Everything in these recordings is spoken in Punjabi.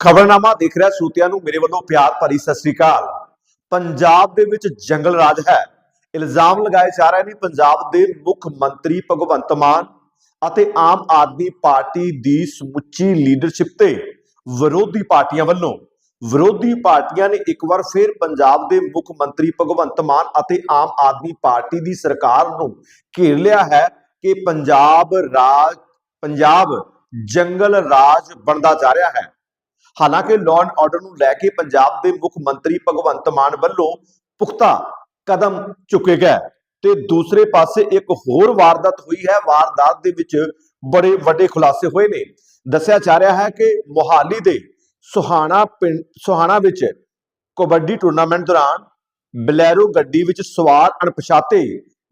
ਖਬਰਨਾਮਾ ਦੇਖ ਰਿਹਾ ਸੂਤਿਆਂ ਨੂੰ ਮੇਰੇ ਵੱਲੋਂ ਪਿਆਰ ਭਰੀ ਸਤਿ ਸ੍ਰੀ ਅਕਾਲ। ਪੰਜਾਬ ਦੇ ਵਿੱਚ ਜੰਗਲ ਰਾਜ ਹੈ। ਇਲਜ਼ਾਮ ਲਗਾਏ ਜਾ ਰਹੇ ਨੇ ਪੰਜਾਬ ਦੇ ਮੁੱਖ ਮੰਤਰੀ ਭਗਵੰਤ ਮਾਨ ਅਤੇ ਆਮ ਆਦਮੀ ਪਾਰਟੀ ਦੀ ਸਮੁੱਚੀ ਲੀਡਰਸ਼ਿਪ ਤੇ ਵਿਰੋਧੀ ਪਾਰਟੀਆਂ ਵੱਲੋਂ। ਵਿਰੋਧੀ ਪਾਰਟੀਆਂ ਨੇ ਇੱਕ ਵਾਰ ਫਿਰ ਪੰਜਾਬ ਦੇ ਮੁੱਖ ਮੰਤਰੀ ਭਗਵੰਤ ਮਾਨ ਅਤੇ ਆਮ ਆਦਮੀ ਪਾਰਟੀ ਦੀ ਸਰਕਾਰ ਨੂੰ ਘੇਰ ਲਿਆ ਹੈ ਕਿ ਪੰਜਾਬ ਰਾਜ, ਪੰਜਾਬ ਜੰਗਲ ਰਾਜ ਬਣਦਾ ਜਾ ਰਿਹਾ ਹੈ। ਹਾਲਾਂਕਿ ਲਾਅ ਐਂਡ ਆਰਡਰ ਨੂੰ ਲੈ ਕੇ ਪੰਜਾਬ ਦੇ ਮੁੱਖ ਮੰਤਰੀ ਭਗਵੰਤ ਮਾਨ ਵੱਲੋਂ ਪੁਖਤਾ ਕਦਮ ਚੁੱਕੇ ਗਏ ਤੇ ਦੂਸਰੇ ਪਾਸੇ ਇੱਕ ਹੋਰ ਵਾਰਦਾਤ ਹੋਈ ਹੈ। ਵਾਰਦਾਤ ਦੇ ਵਿੱਚ ਬੜੇ ਵੱਡੇ ਖੁਲਾਸੇ ਹੋਏ ਨੇ। ਦੱਸਿਆ ਜਾ ਰਿਹਾ ਹੈ ਕਿ ਮੋਹਾਲੀ ਦੇ ਸੁਹਾਣਾ ਪਿੰਡ, ਸੁਹਾਣਾ ਵਿੱਚ ਕਬੱਡੀ ਟੂਰਨਾਮੈਂਟ ਦੌਰਾਨ ਬਲੈਰੋ ਗੱਡੀ ਵਿੱਚ ਸਵਾਰ ਅਣਪਛਾਤੇ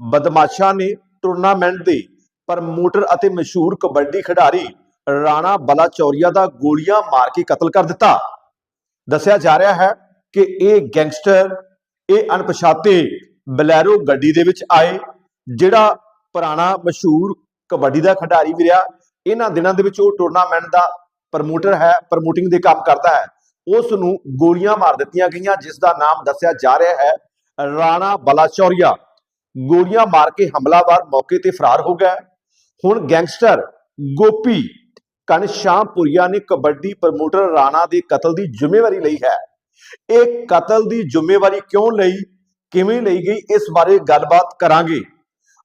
ਬਦਮਾਸ਼ਾਂ ਨੇ ਟੂਰਨਾਮੈਂਟ ਦੇ ਪ੍ਰਮੋਟਰ ਅਤੇ ਮਸ਼ਹੂਰ ਕਬੱਡੀ ਖਿਡਾਰੀ ਰਾਣਾ ਬਲਾਚੌਰੀਆ ਦਾ ਗੋਲੀਆਂ ਮਾਰ ਕੇ ਕਤਲ ਕਰ ਦਿੱਤਾ। ਦੱਸਿਆ ਜਾ ਰਿਹਾ ਹੈ ਕਿ ਇਹ ਗੈਂਗਸਟਰ, ਇਹ ਅਣਪਛਾਤੇ ਬਲੈਰੋ ਗੱਡੀ ਦੇ ਵਿੱਚ ਆਏ, ਜਿਹੜਾ ਪੁਰਾਣਾ ਮਸ਼ਹੂਰ ਕਬੱਡੀ ਦਾ ਖਿਡਾਰੀ ਵੀ ਰਿਹਾ, ਇਹਨਾਂ ਦਿਨਾਂ ਦੇ ਵਿੱਚ ਉਹ ਟੂਰਨਾਮੈਂਟ ਦਾ ਪ੍ਰਮੋਟਰ ਹੈ, ਪ੍ਰਮੋਟਿੰਗ ਦੇ ਕੰਮ ਕਰਦਾ ਹੈ। ਉਸ ਨੂੰ ਗੋਲੀਆਂ ਮਾਰ ਦਿੱਤੀਆਂ ਗਈਆਂ, ਜਿਸ ਦਾ ਨਾਮ ਦੱਸਿਆ ਜਾ ਰਿਹਾ ਹੈ ਰਾਣਾ ਬਲਾਚੌਰੀਆ। ਗੋਲੀਆਂ ਮਾਰ ਕੇ ਹਮਲਾਵਰ ਮੌਕੇ ਤੇ ਫਰਾਰ ਹੋ ਗਿਆ। ਹੁਣ ਗੈਂਗਸਟਰ ਗੋਪੀ ਕਨਸ਼ਾਮਪੁਰੀਆ ਨੇ ਕਬੱਡੀ ਪ੍ਰਮੋਟਰ ਰਾਣਾ ਦੇ ਕਤਲ ਦੀ ਜ਼ਿੰਮੇਵਾਰੀ ਲਈ ਹੈ। ਇਹ ਕਤਲ ਦੀ ਜ਼ਿੰਮੇਵਾਰੀ ਕਿਉਂ ਲਈ, ਕਿਵੇਂ ਲਈ ਗਈ, ਇਸ ਬਾਰੇ ਗੱਲਬਾਤ ਕਰਾਂਗੇ।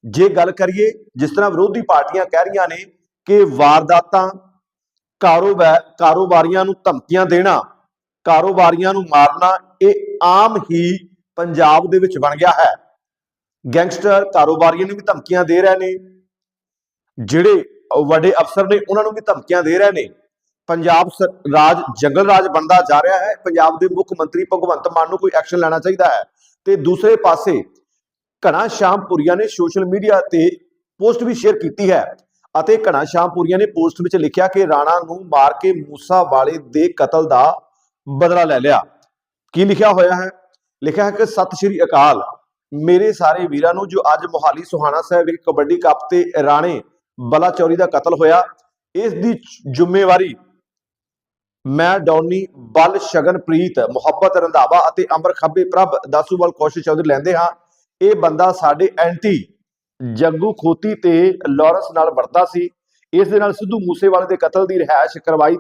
ਜੇ ਗੱਲ ਕਰੀਏ, ਜਿਸ ਤਰ੍ਹਾਂ ਵਿਰੋਧੀ ਪਾਰਟੀਆਂ ਕਹਿ ਰਹੀਆਂ ਨੇ ਕਿ ਵਾਰਦਾਤਾਂ ਕਾਰੋਬਾਰ ਕਾਰੋਬਾਰੀਆਂ ਨੂੰ ਧਮਕੀਆਂ ਦੇਣਾ, ਕਾਰੋਬਾਰੀਆਂ ਨੂੰ ਮਾਰਨਾ, ਇਹ ਆਮ ਹੀ ਪੰਜਾਬ ਦੇ ਵਿੱਚ ਬਣ ਗਿਆ ਹੈ। ਗੈਂਗਸਟਰ ਕਾਰੋਬਾਰੀਆਂ ਨੂੰ ਵੀ ਧਮਕੀਆਂ ਦੇ ਰਹੇ ਨੇ, ਜਿਹੜੇ ਵੱਡੇ ਅਫਸਰ ਨੇ, ਉਹਨਾਂ ਨੂੰ ਵੀ ਧਮਕੀਆਂ ਦੇ ਰਹੇ ਨੇ। ਪੰਜਾਬ ਰਾਜ, ਜੰਗਲ ਰਾਜ ਬਣਦਾ ਜਾ ਰਿਹਾ ਹੈ। ਪੰਜਾਬ ਦੇ ਮੁੱਖ ਮੰਤਰੀ ਭਗਵੰਤ ਮਾਨ ਨੂੰ ਕੋਈ ਐਕਸ਼ਨ ਲੈਣਾ ਚਾਹੀਦਾ ਹੈ। ਤੇ ਦੂਸਰੇ ਪਾਸੇ ਘਣਾ ਸ਼ਾਮਪੁਰੀਆ ਨੇ ਸੋਸ਼ਲ ਮੀਡੀਆ ਤੇ ਪੋਸਟ ਵੀ ਸ਼ੇਅਰ ਕੀਤੀ ਹੈ ਅਤੇ ਘਣਾ ਸ਼ਾਮਪੁਰੀਆ ਨੇ ਪੋਸਟ ਵਿੱਚ ਲਿਖਿਆ ਕਿ ਰਾਣਾ ਨੂੰ ਮਾਰ ਕੇ ਮੂਸਾ ਵਾਲੇ ਦੇ ਕਤਲ ਦਾ ਬਦਲਾ ਲੈ ਲਿਆ। ਕੀ ਲਿਖਿਆ ਹੋਇਆ ਹੈ? ਲਿਖਿਆ ਹੈ ਕਿ ਸਤਿ ਸ਼੍ਰੀ ਅਕਾਲ। ਮੇਰੇ ਸਾਰੇ ਵੀਰਾਂ ਨੂੰ ਜੋ ਅੱਜ ਮੋਹਾਲੀ ਸੁਹਾਣਾ ਸਾਹਿਬ ਵਿਖੇ ਕਬੱਡੀ ਕੱਪ ਤੇ ਰਾਣੇ ਬਲਾਚੌਰੀ ਦਾ ਕਤਲ ਹੋਇਆ। ਇਸ ਦੀ ਜ਼ਿੰਮੇਵਾਰੀ ਮੈਂ ਡੌਨੀ ਬਲ ਸ਼ਗਨਪ੍ਰੀਤ ਮੁਹੱਬਤ, ਰੰਧਾਵਾ ਅਤੇ ਅੰਬਰ ਖੱਬੇ ਪ੍ਰਭ ਦਾਸੂਵਾਲ ਕੌਸ਼ਿਕ ਚੌਧਰੀ ਲੈਂਦੇ ਹਾਂ। ਇਹ ਬੰਦਾ ਸਾਡੇ ਐਂਟੀ ਜੱਗੂ ਖੋਤੀ ਤੇ ਲਾਰੈਂਸ ਨਾਲ ਵਰਤਾ ਸੀ। ਇਸ ਦੇ ਨਾਲ ਸਿੱਧੂ ਮੂਸੇਵਾਲੇ ਦੇ ਕਤਲ ਦੀ ਰਿਹਾਇਸ਼ ਕਰਵਾਈ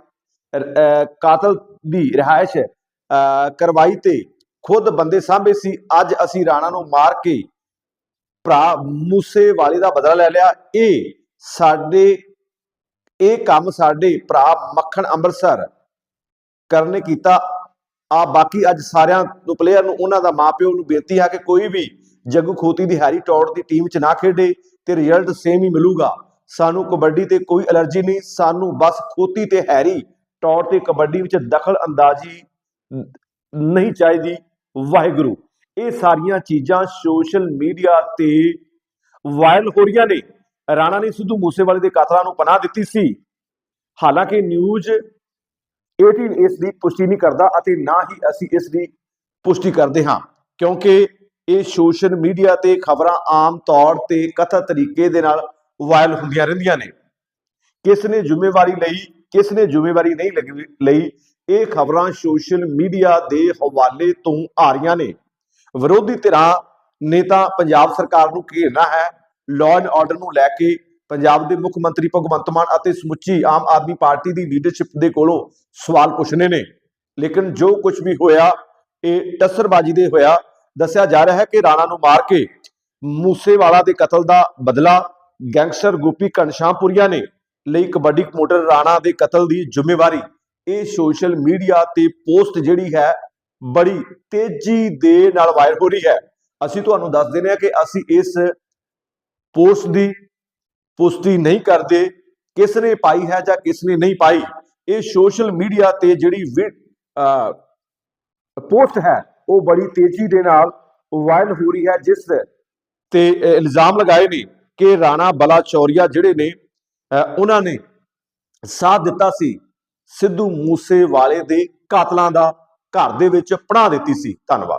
ਕਾਤਲ ਦੀ ਰਿਹਾਇਸ਼, ਅਹ, ਕਰਵਾਈ ਤੇ ਖੁਦ ਬੰਦੇ ਸਾਹਮਣੇ ਸੀ। ਅੱਜ ਅਸੀਂ ਰਾਣਾ ਨੂੰ ਮਾਰ ਕੇ ਭਰਾ ਮੂਸੇਵਾਲੇ ਦਾ ਬਦਲਾ ਲੈ ਲਿਆ। ਇਹ ਸਾਡੇ, ਇਹ ਕੰਮ ਸਾਡੇ ਭਰਾ ਮੱਖਣ ਅੰਮ੍ਰਿਤਸਰ ਕਰਨੇ ਕੀਤਾ। ਆ ਬਾਕੀ ਅੱਜ ਸਾਰਿਆਂ ਨੂੰ ਪਲੇਅਰ ਨੂੰ, ਉਹਨਾਂ ਦਾ ਮਾਪਿਓ ਨੂੰ ਬੇਨਤੀ ਹੈ ਕਿ ਕੋਈ ਵੀ ਜੱਗੂ ਖੋਤੀ ਦੀ ਹੈਰੀ ਟੌਟ ਦੀ ਟੀਮ 'ਚ ਨਾ ਖੇਡੇ ਤੇ ਰਿਜ਼ਲਟ ਸੇਮ ਹੀ ਮਿਲੂਗਾ। ਸਾਨੂੰ ਕਬੱਡੀ ਤੇ ਕੋਈ ਅਲਰਜੀ ਨਹੀਂ, ਸਾਨੂੰ ਬਸ ਖੋਤੀ ਤੇ ਹੈਰੀ ਟੌਟ ਤੇ ਕਬੱਡੀ ਵਿੱਚ ਦਖਲ ਅੰਦਾਜ਼ੀ ਨਹੀਂ ਚਾਹੀਦੀ। ਵਾਹਿਗੁਰੂ। ਇਹ ਸਾਰੀਆਂ ਚੀਜ਼ਾਂ ਸੋਸ਼ਲ ਮੀਡੀਆ ਤੇ ਵਾਇਰਲ ਹੋ ਰਹੀਆਂ ਨੇ। ਰਾਣਾ ਨੇ ਸਿੱਧੂ ਮੂਸੇਵਾਲੇ ਦੇ ਕਾਤਲਾਂ ਨੂੰ ਪਨਾਹ ਦਿੱਤੀ ਸੀ। ਹਾਲਾਂਕਿ ਨਿਊਜ਼ 18 ਇਸ ਦੀ ਪੁਸ਼ਟੀ ਨਹੀਂ ਕਰਦਾ ਅਤੇ ਨਾ ਹੀ ਅਸੀਂ ਇਸ ਦੀ ਪੁਸ਼ਟੀ ਕਰਦੇ ਹਾਂ, ਕਿਉਂਕਿ ਇਹ ਸੋਸ਼ਲ ਮੀਡੀਆ ਤੇ ਖਬਰਾਂ ਆਮ ਤੌਰ ਤੇ ਕਥਾ ਤਰੀਕੇ ਦੇ ਨਾਲ ਵਾਇਰਲ ਹੁੰਦੀਆਂ ਰਹਿੰਦੀਆਂ ਨੇ। ਕਿਸ ਨੇ ਜ਼ਿੰਮੇਵਾਰੀ ਲਈ, ਕਿਸ ਨੇ ਜ਼ਿੰਮੇਵਾਰੀ ਨਹੀਂ ਲੱਗੀ- ਲਈ, ਇਹ ਖਬਰਾਂ ਸੋਸ਼ਲ ਮੀਡੀਆ ਦੇ ਹਵਾਲੇ ਤੋਂ ਆ ਰਹੀਆਂ ਨੇ। ਵਿਰੋਧੀ ਧਿਰਾਂ ਨੇ ਤਾਂ ਪੰਜਾਬ ਸਰਕਾਰ ਨੂੰ ਘੇਰਨਾ ਹੈ ਲਾਅ ਐਂਡ ਆਰਡਰ ਨੂੰ ਲੈ ਕੇ ਪੰਜਾਬ ਦੇ ਮੁੱਖ ਮੰਤਰੀ ਭਗਵੰਤ ਮਾਨ ਅਤੇ ਸਮੁੱਚੀ ਆਮ ਆਦਮੀ ਪਾਰਟੀ ਦੀ ਲੀਡਰਸ਼ਿਪ ਦੇ ਕੋਲੋਂ ਸਵਾਲ ਪੁੱਛਣੇ ਨੇ। ਲੇਕਿਨ ਜੋ ਕੁਝ ਵੀ ਹੋਇਆ, ਇਹ ਟੱਸਰਬਾਜੀ ਦੇ ਹੋਇਆ, ਦੱਸਿਆ ਜਾ ਰਿਹਾ ਹੈ ਕਿ ਰਾਣਾ ਨੂੰ ਮਾਰ ਕੇ ਮੂਸੇਵਾਲਾ ਦੇ ਕਤਲ ਦਾ ਬਦਲਾ ਗੈਂਗਸਟਰ ਗੋਪੀ ਘਨਸ਼ਾਮਪੁਰੀਆ ਨੇ ਲਈ ਕਬੱਡੀ ਪ੍ਰਮੋਟਰ ਰਾਣਾ ਦੇ ਕਤਲ ਦੀ ਜ਼ਿੰਮੇਵਾਰੀ। ਇਹ ਸੋਸ਼ਲ ਮੀਡੀਆ ਤੇ ਪੋਸਟ ਜਿਹੜੀ ਹੈ, ਬੜੀ ਤੇਜ਼ੀ ਦੇ ਨਾਲ ਵਾਇਰਲ ਹੋ ਰਹੀ ਹੈ। ਅਸੀਂ ਤੁਹਾਨੂੰ ਦੱਸ ਦਿੰਦੇ ਹਾਂ ਕਿ ਅਸੀਂ ਇਸ ਪੋਸਟ ਦੀ ਪੁਸ਼ਟੀ ਨਹੀਂ ਕਰਦੇ ਕਿਸ ਨੇ ਪਾਈ ਹੈ ਜਾਂ ਕਿਸ ਨੇ ਨਹੀਂ ਪਾਈ ਇਹ ਸੋਸ਼ਲ ਮੀਡੀਆ ਤੇ ਜਿਹੜੀ ਪੋਸਟ ਹੈ ਉਹ ਬੜੀ ਤੇਜ਼ੀ ਦੇ ਨਾਲ ਵਾਇਰਲ ਹੋ ਰਹੀ ਹੈ ਜਿਸ ਤੇ ਇਲਜ਼ਾਮ ਲਗਾਏ ਨੇ ਕਿ ਰਾਣਾ ਬਲਾਚੌਰੀਆ ਜਿਹੜੇ ਨੇ ਅਹ, ਉਹਨਾਂ ਨੇ ਸਾਥ ਦਿੱਤਾ ਸੀ ਸਿੱਧੂ ਮੂਸੇ ਵਾਲੇ ਦੇ ਕਾਤਲਾਂ ਦਾ ਘਰ ਦੇ ਵਿੱਚ ਪਣਾ ਦਿੱਤੀ ਸੀ। ਧੰਨਵਾਦ।